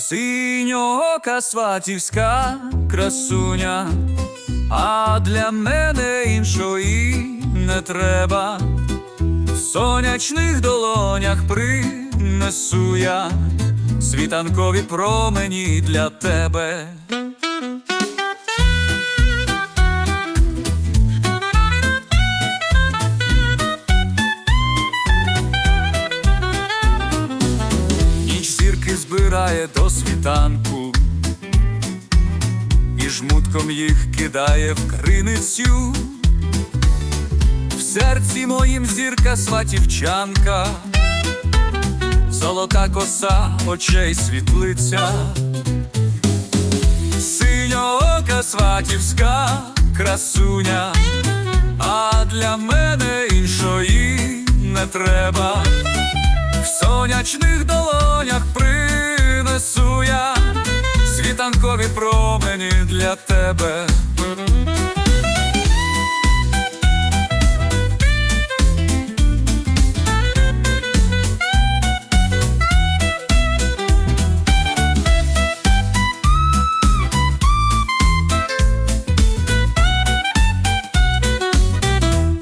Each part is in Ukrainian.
Синьоока сватівська красуня, а для мене іншої не треба. В сонячних долонях принесу я світанкові промені для тебе. Збирає до світанку, і жмутком їх кидає в криницю. В серці моїм зірка сватівчанка, золота коса очей світлиця, синьоока сватівська красуня, а для мене іншої не треба. В сонячних долонях принесу промені для тебе.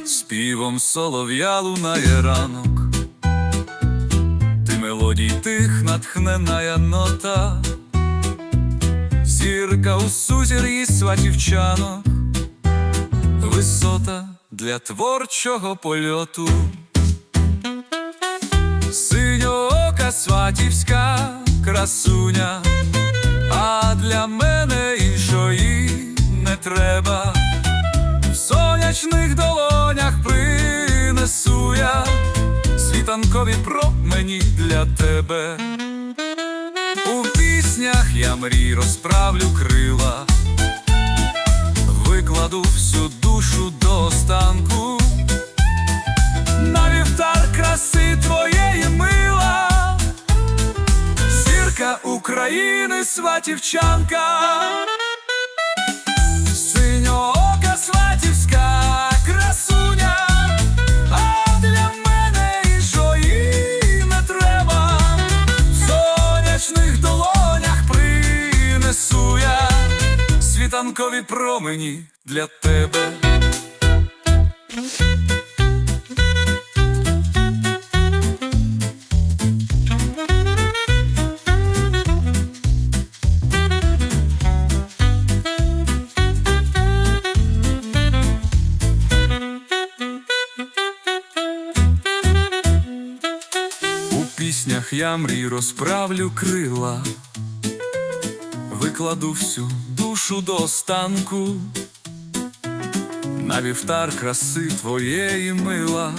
Співом солов'я лунає ранок, ти мелодій тих натхненная нота, у сузір'ї сватівчанок, висота для творчого польоту, синьоока сватівська красуня, а для мене іншої не треба. В сонячних долонях принесу я світанкові промені для тебе. Я мрій розправлю крила, викладу всю душу до останку, на вівтар краси твоєї мила, зірка України, сватівчанка. Світанкові промені для тебе. Піснях я мрій розправлю крила, викладу всю душу до останку, на вівтар краси твоєї мила,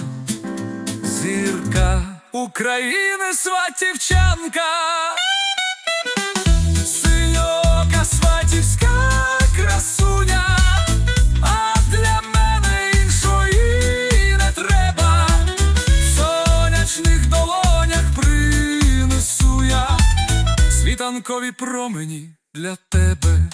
зірка України сватівчанка, синьока сватівська красуня, а для мене іншої не треба. Сонячних долонях принесу я світанкові промені для тебе.